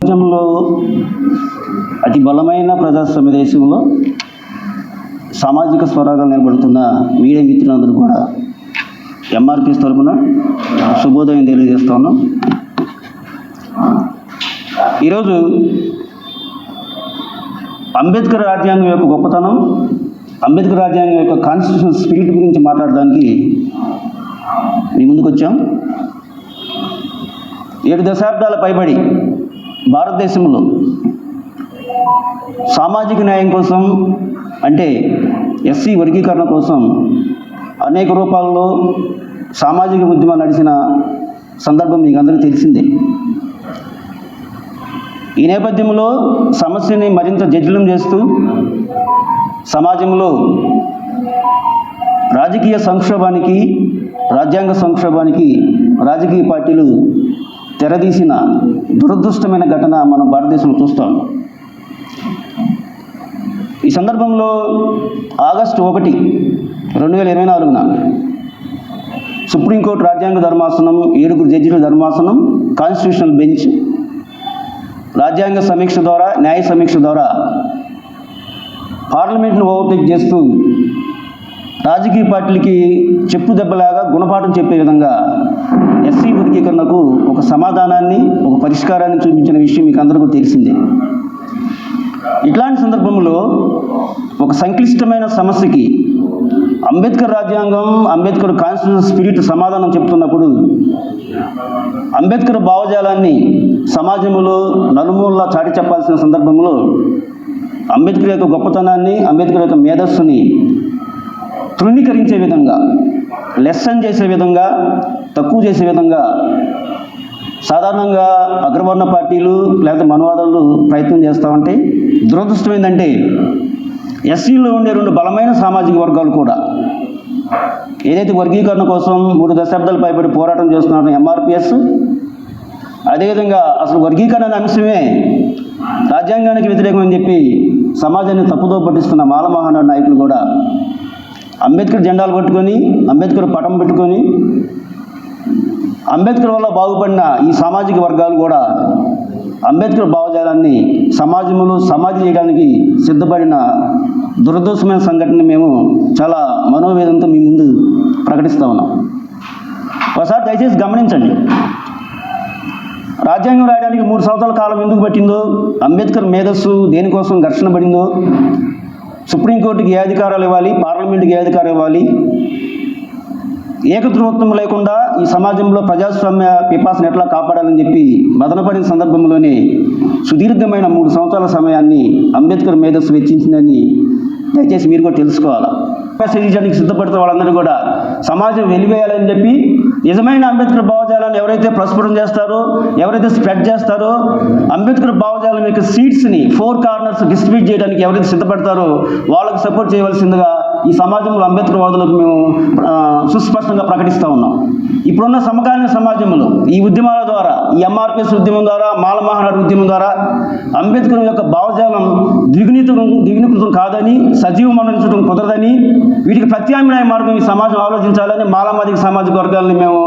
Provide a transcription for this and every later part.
ప్రపంచంలో అతి బలమైన ప్రజాస్వామ్య దేశంలో సామాజిక స్వరాగాలు నిలబడుతున్న మీడియా మిత్రులందరూ కూడా ఎంఆర్పీస్ తరఫున శుభోదయం తెలియజేస్తా ఉన్నాం. ఈరోజు అంబేద్కర్ రాజ్యాంగం యొక్క గొప్పతనం అంబేద్కర్ రాజ్యాంగం యొక్క కాన్స్టిట్యూషన్ స్పిరిట్ గురించి మాట్లాడడానికి మీ ముందుకు వచ్చాం ఏడు దశాబ్దాల పైబడి భారతదేశంలో సామాజిక న్యాయం కోసం అంటే ఎస్సీ వర్గీకరణ కోసం అనేక రూపాల్లో సామాజిక ఉద్యమం నడిచిన సందర్భం మీకు అందరికీ తెలిసిందే. ఈ నేపథ్యంలో సమస్యని మరింత జటిలం చేస్తూ సమాజంలో రాజకీయ సంక్షోభానికి రాజ్యాంగ సంక్షోభానికి రాజకీయ పార్టీలు తెరదీసిన దురదృష్టమైన ఘటన మనం భారతదేశంలో చూస్తాం. ఈ సందర్భంలో ఆగస్టు ఒకటి రెండు వేల ఇరవై నాలుగున సుప్రీంకోర్టు రాజ్యాంగ ధర్మాసనం ఏడుగురు జడ్జిల ధర్మాసనం కాన్స్టిట్యూషనల్ బెంచ్ రాజ్యాంగ సమీక్ష ద్వారా న్యాయ సమీక్ష ద్వారా పార్లమెంట్ను ఓవర్టేక్ చేస్తూ రాజకీయ పార్టీలకి చెప్పు దెబ్బలాగా గుణపాఠం చెప్పే విధంగా ఎస్సీ వర్గీకరణకు ఒక సమాధానాన్ని ఒక పరిష్కారాన్ని చూపించిన విషయం మీకు అందరికీ తెలిసిందే. ఇట్లాంటి సందర్భంలో ఒక సంక్లిష్టమైన సమస్యకి అంబేద్కర్ రాజ్యాంగం అంబేద్కర్ కాన్స్టిట్యూషన్ స్పిరిట్ సమాధానం చెప్తున్నప్పుడు అంబేద్కర్ భావజాలాన్ని సమాజంలో నలుమూలలా చాటి చెప్పాల్సిన సందర్భంలో అంబేద్కర్ యొక్క గొప్పతనాన్ని అంబేద్కర్ యొక్క మేధస్సుని తృణీకరించే విధంగా లెస్సన్ చేసే విధంగా తక్కువ చేసే విధంగా సాధారణంగా అగ్రవర్ణ పార్టీలు లేకపోతే మనవాదాలు ప్రయత్నం చేస్తూ ఉంటాయి దురదృష్టం ఏంటంటే ఎస్సీలో ఉండే రెండు బలమైన సామాజిక వర్గాలు కూడా ఏదైతే వర్గీకరణ కోసం మూడు దశాబ్దాలు పైబడి పోరాటం చేస్తున్నారు ఎంఆర్పిఎస్ అదేవిధంగా అసలు వర్గీకరణ అనే అంశమే రాజ్యాంగానికి వ్యతిరేకమని చెప్పి సమాజాన్ని తప్పుదో పట్టిస్తున్న మాలమహానాడు నాయకులు కూడా అంబేద్కర్ జెండాలు పట్టుకొని అంబేద్కర్ పటం పెట్టుకొని అంబేద్కర్ వల్ల బాగుపడిన ఈ సామాజిక వర్గాలు కూడా అంబేద్కర్ భావజాలాన్ని సమాజంలో సమాధి చేయడానికి సిద్ధపడిన దురదృష్టమైన సంఘటన మేము చాలా మనోవేదంతో మీ ముందు ప్రకటిస్తా ఉన్నాం. ఒకసారి దయచేసి గమనించండి. రాజ్యాంగం రాయడానికి మూడు సంవత్సరాల కాలం ఎందుకు పట్టిందో అంబేద్కర్ మేధస్సు దేనికోసం ఘర్షణ పడిందో సుప్రీంకోర్టుకి ఏ అధికారాలు ఇవ్వాలి? పార్లమెంటుకి ఏ అధికారం ఇవ్వాలి? ఏకధృవత్వం లేకుండా ఈ సమాజంలో ప్రజాస్వామ్య పిపాసన ఎట్లా కాపాడాలని చెప్పి మదనపడిన సందర్భంలోనే సుదీర్ఘమైన మూడు సంవత్సరాల సమయాన్ని అంబేద్కర్ మేధస్సు వెచ్చించిందని దయచేసి మీరు కూడా తెలుసుకోవాలి? చేయడానికి సిద్ధపడుతున్న వాళ్ళందరూ కూడా సమాజం వెలివేయాలని చెప్పి నిజమైన అంబేద్కర్ భావజాలాన్ని ఎవరైతే ప్రస్ఫుటం చేస్తారో ఎవరైతే స్ప్రెడ్ చేస్తారో అంబేద్కర్ భావజాలం యొక్క సీట్స్ని ఫోర్ కార్నర్స్ డిస్ట్రిబ్యూట్ చేయడానికి ఎవరైతే సిద్ధపడతారో వాళ్ళకు సపోర్ట్ చేయవలసిందిగా ఈ సమాజంలో అంబేద్కర్ వాదులకు మేము సుస్పష్టంగా ప్రకటిస్తూ ఉన్నాం. ఇప్పుడున్న సమకాలీన సమాజంలో ఈ ఉద్యమాల ద్వారా ఈ ఎంఆర్పిఎస్ ఉద్యమం ద్వారా మాల మహానాడు ఉద్యమం ద్వారా అంబేద్కర్ యొక్క భావజాలం ద్విగుణితం ద్విగుణీకృతం కాదని సజీవమరించడం కుదరదని వీటికి ప్రత్యామ్నాయ మార్గం ఈ సమాజం ఆలోచించాలని మాలామాదిక సామాజిక వర్గాలని మేము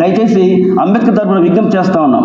దయచేసి అంబేద్కర్ తరఫున విజ్ఞప్తి చేస్తా ఉన్నాం.